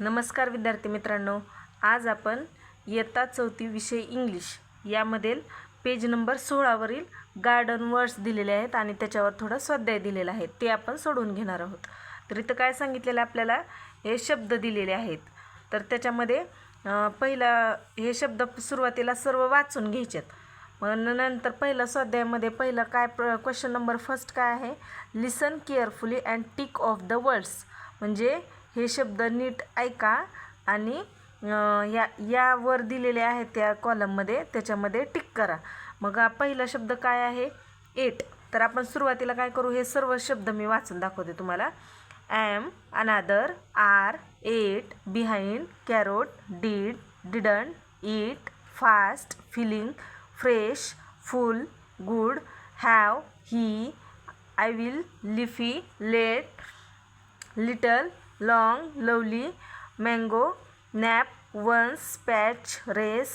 नमस्कार विद्यार्थी मित्रांनो आज आपण इयत्ता चौथी विषय इंग्लिश यामधील पेज नंबर सोळावरील गार्डन वर्ड्स दिलेले आहेत आणि त्याच्यावर थोडा स्वाध्याय दिलेला आहे ते आपण सोडवून घेणार आहोत. तर इथं काय सांगितलेलं आपल्याला हे शब्द दिलेले आहेत. तर त्याच्यामध्ये पहिला हे शब्द सुरुवातीला सर्व वाचून घ्यायचेत. मग नंतर पहिला स्वाध्यायामध्ये पहिलं काय प्र क्वेश्चन नंबर फर्स्ट काय आहे? Listen carefully and tick off the words म्हणजे हे शब्द नीट ऐका आणि या यावर दिलेले आहेत त्या कॉलममध्ये त्याच्यामध्ये टिक करा. मग पहिला शब्द काय आहे? एट तर आपण सुरुवातीला काय करू? हे सर्व शब्द मी वाचून दाखवते तुम्हाला. Am another are ate behind carrot did didn't eat fast feeling fresh full good have he I will leafy late little long lovely mango nap once patch race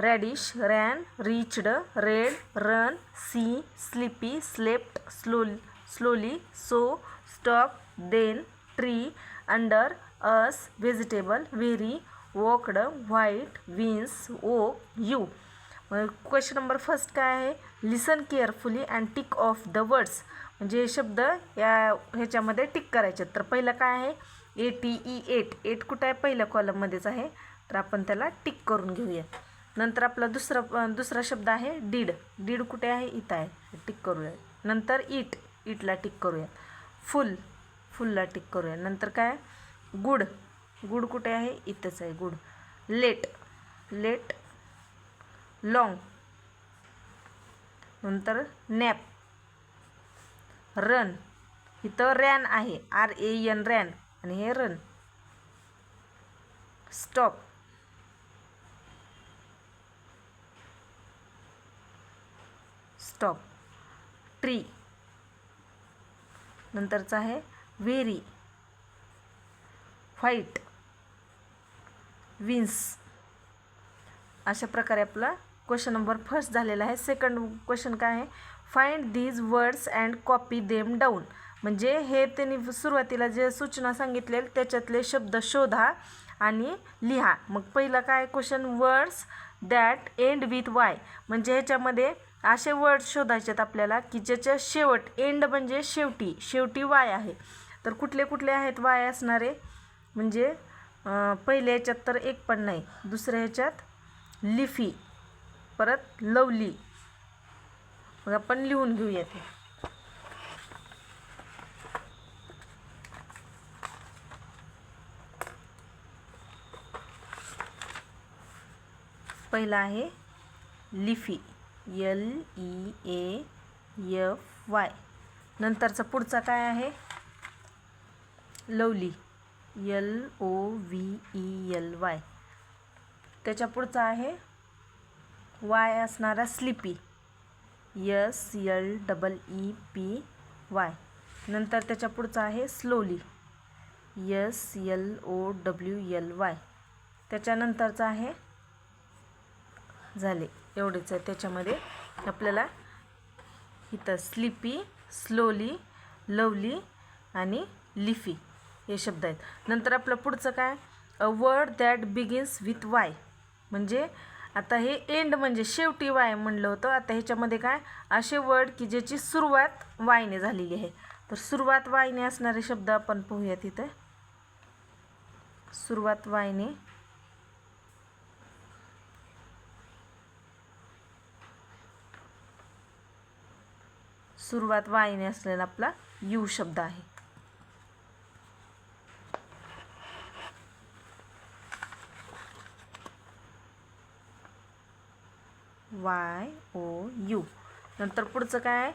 radish ran reached red run see sleepy slept slow slowly so stop then tree under us vegetable very walked white wins oak you. Question number first काय आहे? Listen carefully and tick off the words. म्हणजे हे शब्द या ह्याच्यामध्ये tick करायचे. तर पहिलं काय आहे? A T E ate. Ate कुठं आहे? पहिल्या कॉलममध्येच आहे. तर आपण त्याला टिक करून घेऊया. नंतर आपला दुसरा दुसरा शब्द आहे डीड. डीड कुठे आहे? इथं आहे. टिक करूया. नंतर इट इटला टिक करूया. फुल. फुलला टिक करूया. नंतर काय? गुड. गुड कुठे आहे? इथंच आहे. गुड. लेट. लेट. लाँग. नंतर नॅप. रन. इथं रॅन आहे. R A N ran. आणि हे रन. स्टॉप. स्टॉप. ट्री. नंतरचं आहे व्हेरी. White wins. अशा प्रकारे आपला क्वेश्चन नंबर फर्स्ट झालेला आहे. सेकंड क्वेश्चन काय आहे? Find these words and copy them down म्हणजे हे त्यांनी सुरुवातीला जे सूचना सांगितले त्याच्यातले शब्द शोधा आणि लिहा. मग पहिलं काय? Question words that end with Y म्हणजे ह्याच्यामध्ये असे वर्ड शोधायचे आहेत आपल्याला की ज्याच्या शेवट एंड म्हणजे शेवटी शेवटी वाय आहे. तर कुठले कुठले आहेत वाय असणारे? म्हणजे पहिल्या ह्याच्यात तर एक पण नाही. दुसऱ्या ह्याच्यात लिफी. परत लवली. मग आपण लिहून घेऊया ते. पहिला आहे leafy. L E A F Y नंतरचा पुढचा काय आहे? Lovely. L O V E L Y त्याच्या पुढचा आहे वाय असणारा sleepy. S L double E P Y. नंतर त्याच्या पुढचा आहे slowly. S L O W L Y. त्याच्यानंतरचा आहे झाले. एवढेच आहे. त्याच्यामध्ये आपल्याला इथं स्लिपी स्लोली लवली आणि लिफी हे शब्द आहेत. नंतर आपलं पुढचं काय? A word that begins with Y म्हणजे आता हे एंड म्हणजे शेवटी वाय म्हणलं होतं. आता ह्याच्यामध्ये काय? असे वर्ड की ज्याची सुरुवात वायने झालेली आहे. तर सुरुवात वायने असणारे शब्द आपण पाहूयात इथं सुरुवात वायने. सुरुवात वायने असलेला आपला यू शब्द आहे. वाय ओ यू नंतर पुढचं काय?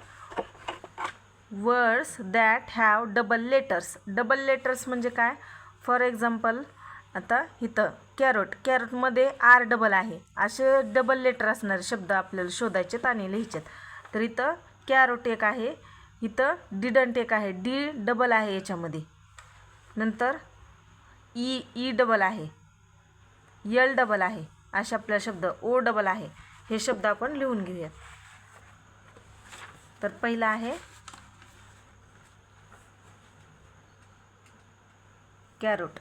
Words that have double letters double letters म्हणजे काय? फॉर एक्झाम्पल आता इथं कॅरोट कॅरोटमध्ये आर डबल आहे. असे डबल लेटर असणारे शब्द आपल्याला शोधायचेत आणि लिहायचेत. तर इथं कॅरोट एक आहे. इथं डिडंट एक आहे. डी डबल आहे याच्यामध्ये. नंतर ई ई डबल आहे. यल डबल आहे. असे आपला शब्द ओ डबल आहे. हे शब्द आपण लिहून घेऊयात. तर पहिला आहे carrot.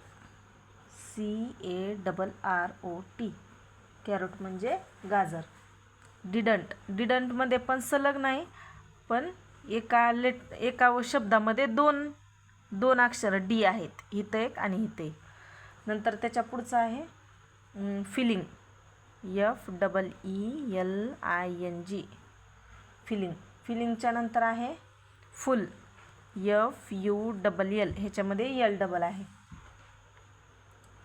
C A double R O T carrot म्हणजे गाजर. डिडंट. डिडंटमध्ये पण सलग नाही पण एका लेट एका शब्दामध्ये दोन दोन अक्षर डी आहेत. इथं एक आणि इथं एक. नंतर त्याच्या पुढचं आहे filling. F double E L I N G filling फिलिंगच्या नंतर आहे full F U double L ह्याच्यामध्ये एल डबल आहे.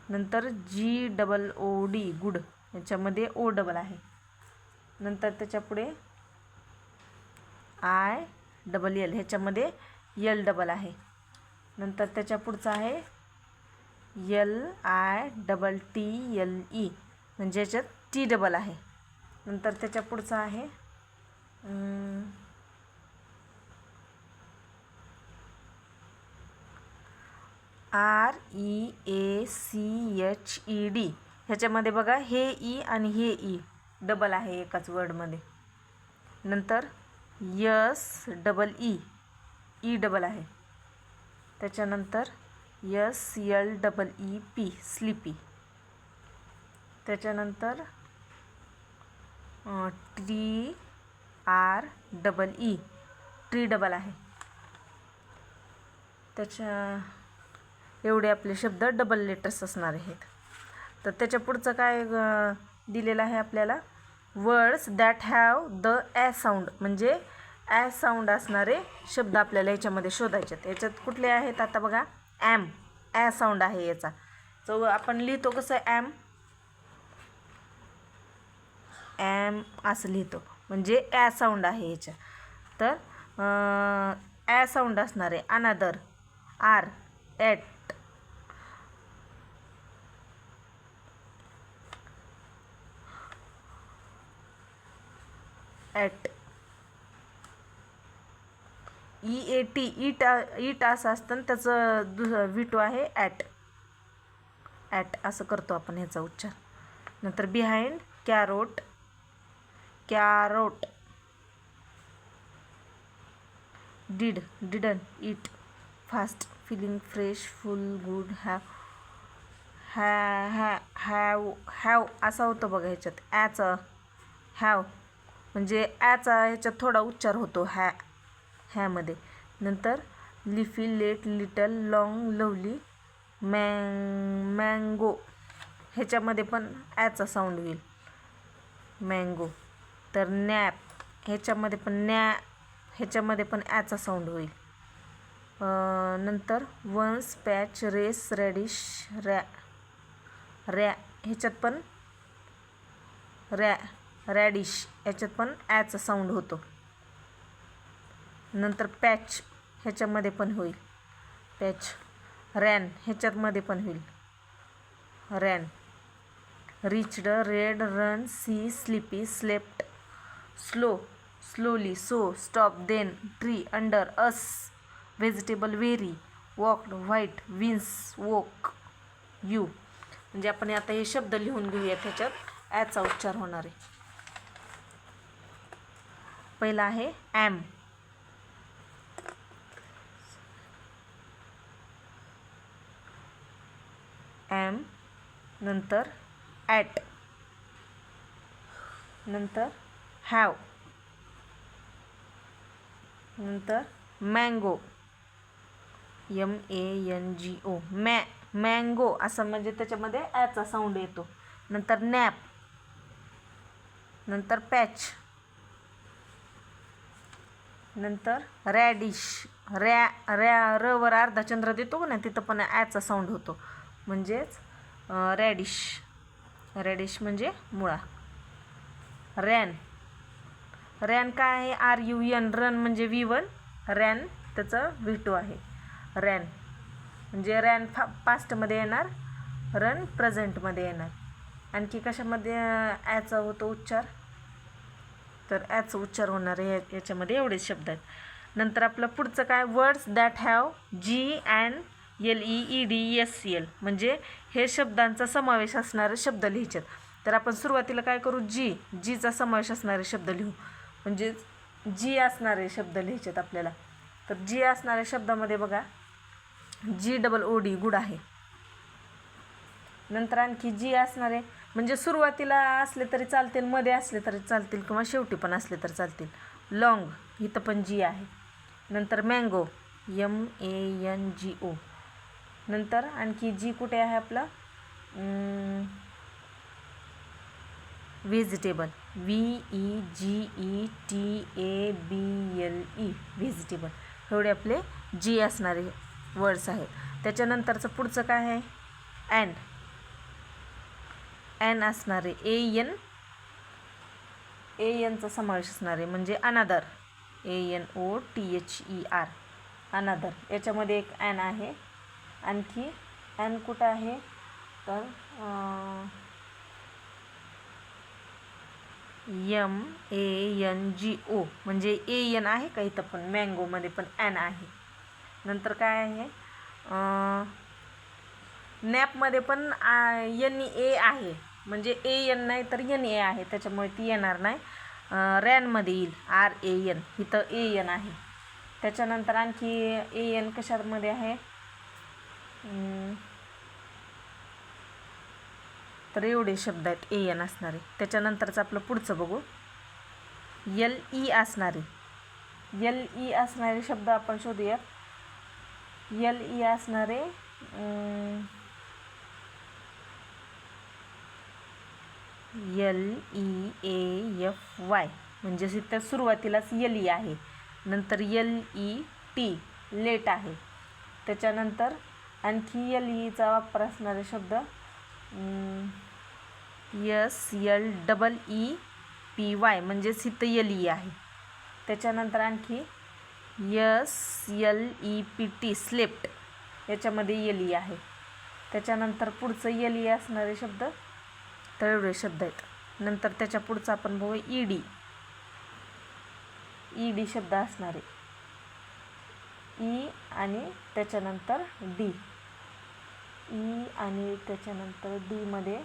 नंतर G double O D good ह्याच्यामध्ये ओ डबल आहे. नंतर त्याच्यापुढे आय डबल एल ह्याच्यामध्ये यल डबल आहे. नंतर त्याच्या पुढचं आहे L I double T L E म्हणजे याच्यात टी डबल आहे. नंतर त्याच्या पुढचं आहे. R E A C H E D. ह्याच्यामध्ये बघा हे ई आणि हे ई. डबल आहे एकाच वर्डमध्ये. नंतर S double E. E double आहे. त्याच्यानंतर S L double E P sleepy. त्याच्यानंतर T R double E. Tree double आहे. त्याच्या एवढे आपले शब्द डबल लेटर्स असणार आहेत. तर त्याच्या पुढचं काय दिलेलं आहे आपल्याला? Words that have the a sound. म्हणजे ॲ साऊंड असणारे शब्द आपल्याला याच्यामध्ये शोधायचे आहेत. याच्यात कुठले आहेत? आता बघा ॲम. ॲ साऊंड आहे याचा. चौ आपण लिहितो कसं? ॲम. ॲम असं लिहितो. म्हणजे ॲ साऊंड आहे याच्या. तर ॲ साऊंड असणार e, e, e, आहे another are at at E A T eat eat असं असतं त्याचं दु विटो आहे ॲट ॲट असं करतो आपण ह्याचा उच्चार. नंतर behind carrot carrot. Did didn it. Fast filling fresh full good have ha ha have have असा होतो बघा ह्याच्यात. ॲचं हॅव. म्हणजे ॲचा ह्याच्यात थोडा उच्चार होतो हॅ ह्यामध्ये नंतर leafy let little long lovely mang mango. ह्याच्यामध्ये पण ॲचा साऊंड होईल. मँगो. तर नॅप ह्याच्यामध्ये पण न्या ह्याच्यामध्ये पण ॲचा साऊंड होईल. नंतर once patch race radish ra ra ह्याच्यात पण रॅ रॅडिश ह्याच्यात पण ॲचा साऊंड होतो. नंतर पॅच ह्याच्यामध्ये पण होईल. पॅच रॅन ह्याच्यातमध्ये पण होईल. Ran reached red run see sleepy slept slow slowly so stop then tree under us vegetable very walked white wins woke you. म्हणजे आपण आता हे शब्द लिहून घेऊयात ह्याच्यात. ॲचा उच्चार होणार आहे. पहिला आहे ॲम. ॲम नंतर ॲट. नंतर हॅव. नंतर mango. M A N G O ma mango असं म्हणजे त्याच्यामध्ये ॲचा साऊंड येतो. नंतर नॅप. नंतर पॅच. नंतर रॅडिश. रॅ रॅ रवर अर्धा चंद्र देतो ना तिथं पण ॲचा साऊंड होतो. म्हणजेच रॅडिश. रॅडिश म्हणजे मुळा. रॅन. रॅन काय आहे? R U N. रन म्हणजे व्ही वन. रॅन त्याचं व्ही टू आहे. रॅन. म्हणजे रॅन फा पास्टमध्ये येणार. रन प्रेझेंटमध्ये येणार. आणखी कशामध्ये ॲचा होतो उच्चार? तर ॲचा उच्चार होणार आहे. या- याच्यामध्ये एवढेच शब्द आहेत. नंतर आपलं पुढचं काय? Words that have G and L E E D S L. म्हणजे हे शब्दांचा समावेश असणारे शब्द लिहायचे तर आपण सुरुवातीला काय करू? जी. जीचा समावेश असणारे शब्द लिहू. म्हणजेच जी असणारे शब्द लिहायचेत आपल्याला. तर जी असणाऱ्या शब्दामध्ये बघा G double O D good आहे. नंतर आणखी जी असणारे म्हणजे सुरुवातीला असले तरी चालतील मध्ये असले तरी चालतील किंवा शेवटी पण असले तरी चालतील. लॉंग इथं पण जी आहे. नंतर mango M A N G O नंतर आणखी जी कुठे आहे आपलं? Vegetable. V E G E T A B L E vegetable. एवढे आपले जी असणारे वर्ड्स आहेत. त्याच्यानंतरचं पुढचं काय आहे? अँड एन असणारे ए एन ए एनचा समावेश असणारे म्हणजे another A N O T H E R another याच्यामध्ये एक ॲन आहे. आणखी ॲन कुठं आहे? तर M A N G O. म्हणजे ए एन आहे का इथं पण? मँगोमध्ये पण ॲन आहे. नंतर काय आहे? नॅपमध्ये पण एन ए आहे. म्हणजे ए एन नाही तर एन ए आहे. त्याच्यामुळे ती येणार नाही. रॅनमध्ये येईल. आर ए एन इथं ए एन आहे. त्याच्यानंतर आणखी ए एन कशामध्ये आहे? तर एवढे शब्द आहेत ए एन असणारे. त्याच्यानंतरचं आपलं पुढचं बघू. यल ई असणारे. यल ई असणारे शब्द आपण शोधूया. यल ई असणारे L E A F Y. म्हणजे तिथं सुरुवातीलाच यल ई आहे. नंतर यल ई टी लेट आहे. त्याच्यानंतर आणखी यल ईचा वापर असणारे शब्द S L double E P Y म्हणजेच इथं यल ई आहे. त्याच्यानंतर आणखी S L E P T slept याच्यामध्ये यल ई आहे. त्याच्यानंतर पुढचं यल ई असणारे शब्द तर एवढे शब्द आहेत. नंतर त्याच्या पुढचं आपण बघू ई डी. ई डी शब्द असणारे. ई आणि त्याच्यानंतर डी. ई आणि त्याच्यानंतर डीमध्ये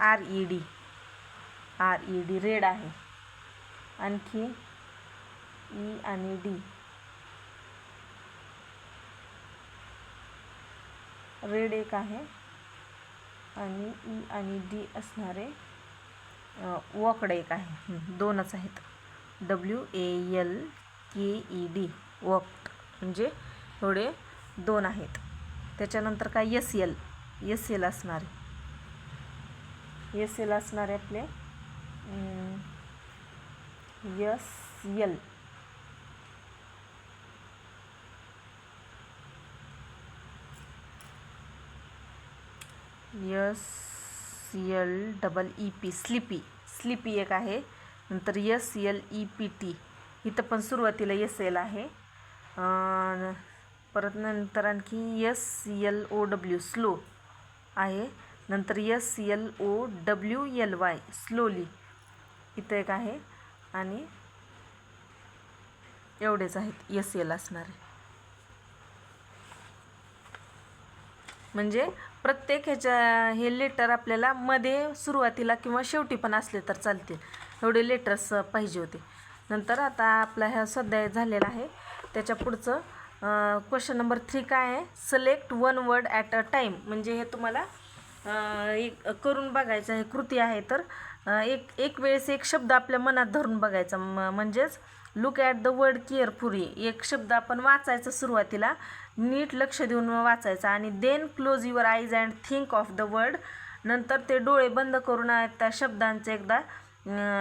R E D R E D red आहे. आणखी ई आणि डी रेड एक आहे. आणि ई आणि डी असणारे वॉकड एक आहे. दोनच आहेत. W A L K E D walk म्हणजे एवढे दोन आहेत. त्याच्यानंतर काय? एस एल एस एल असणारे एस एल असणारे आपले S L S L double E P sleepy sleepy एक आहे. नंतर S L E P T इथं पण सुरुवातीला एस एल आहे. परत नंतर आणखी S L O W slow आहे. नंतर S L O W L Y slowly इथं एक आहे. आणि एवढेच आहेत एस एल असणारे. म्हणजे प्रत्येक ह्याच्या हे लेटर आपल्याला मध्ये सुरुवातीला किंवा शेवटी पण असले तर चालतील. एवढे लेटर्स पाहिजे होते. नंतर आता आपला ह्या सध्या झालेला आहे. त्याच्या पुढचं क्वेश्चन नंबर थ्री काय आहे? Select one word at a time म्हणजे हे तुम्हाला एक करून बघायचं हे कृती आहे तर एक एक वेळेस एक शब्द आपल्या मनात धरून बघायचा. म म्हणजेच look at the word carefully एक शब्द आपण वाचायचा सुरुवातीला नीट लक्ष देऊन वाचायचा आणि then close your eyes and think of the word नंतर ते डोळे बंद करून त्या शब्दांचे एकदा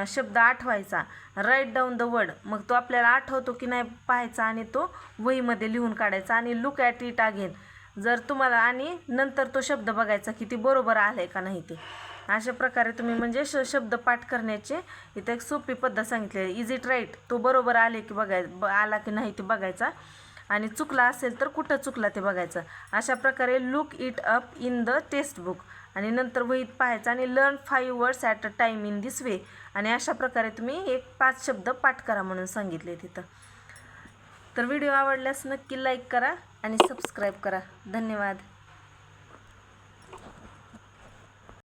शब्द आठवायचा. राईट डाऊन द वर्ड मग तो आपल्याला आठवतो की नाही पाहायचा आणि तो वहीमध्ये लिहून काढायचा आणि लुक ॲट इट अगेन जर तुम्हाला आणि नंतर तो शब्द बघायचा की ती बरोबर आलं का नाही ते. अशा प्रकारे तुम्ही म्हणजे श शब्द पाठ करण्याचे इथं एक सोपी पद्धत सांगितली इज इट राईट तो बरोबर आले की बघाय ब आला की नाही ते बघायचा. आणि चुकला असेल तर कुठं चुकला ते बघायचं. अशा प्रकारे look it up in the textbook आणि नंतर वहीत पाहायचं आणि learn five words at a time in this way आणि अशा प्रकारे तुम्ही एक पाच शब्द पाठ करा म्हणून सांगितले तिथं. तर व्हिडिओ आवडल्यास नक्की लाईक करा आणि सबस्क्राईब करा. धन्यवाद.